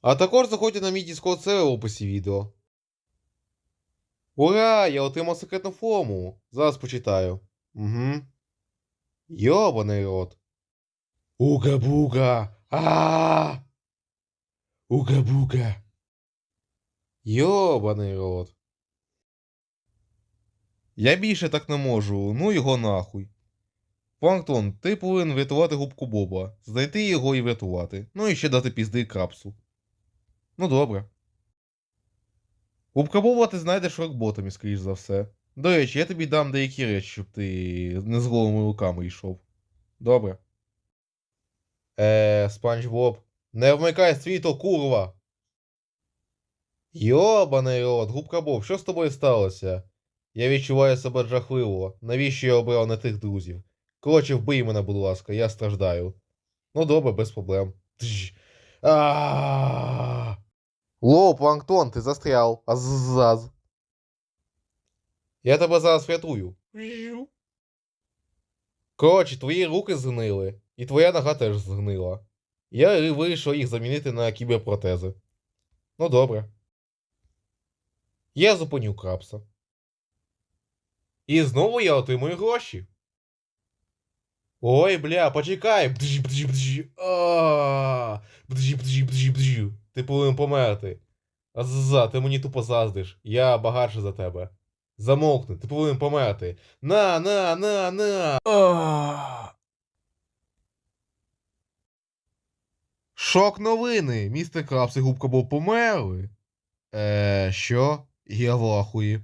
А також заходьте на мій Discord сервер в описі відео. Ура! Я отримав секретну форму. Зараз почитаю. Угу. Йобаний рот. Уга-буга! а Уга-буга! Йобаний рот. Я більше так не можу, ну його нахуй. Планктон, ти повинен врятувати губку Боба, знайти його і врятувати. Ну і ще дати пізди крапсу. Ну добре. Губка Боба ти знайдеш в рокботомі, скоріш за все. До речі, я тобі дам деякі речі, щоб ти не з голими руками йшов. Добре. Е, Спанч Боб, не вмикай світло, курва! Йобаний рот, губка Боб, що з тобою сталося? Я відчуваю себе жахливо. Навіщо я обрав не тих друзів? Коротше, вбий мене, будь ласка, я страждаю. Ну добре, без проблем. Лоу, планктон, ти застрял. Азаз. Я тебе зараз врятую. Коротше, твої руки згнили, і твоя нога теж згнила. Я вирішив їх замінити на кіберпротези. Ну добре. Я зупиню крапса. І знову я отримую гроші. Ой, бля, почекай. Бдж, бдж, бдж. А, бдж, бдж, бдж, бдж. Ти повинен померти. Азаза, ти мені тупо заздиш. Я багатше за тебе. Замовкни, ти повинен померти. На, на, на, на. А. Шок новини. Містер Крабс і Губка Боб померли. Е, що? Я в ахуї.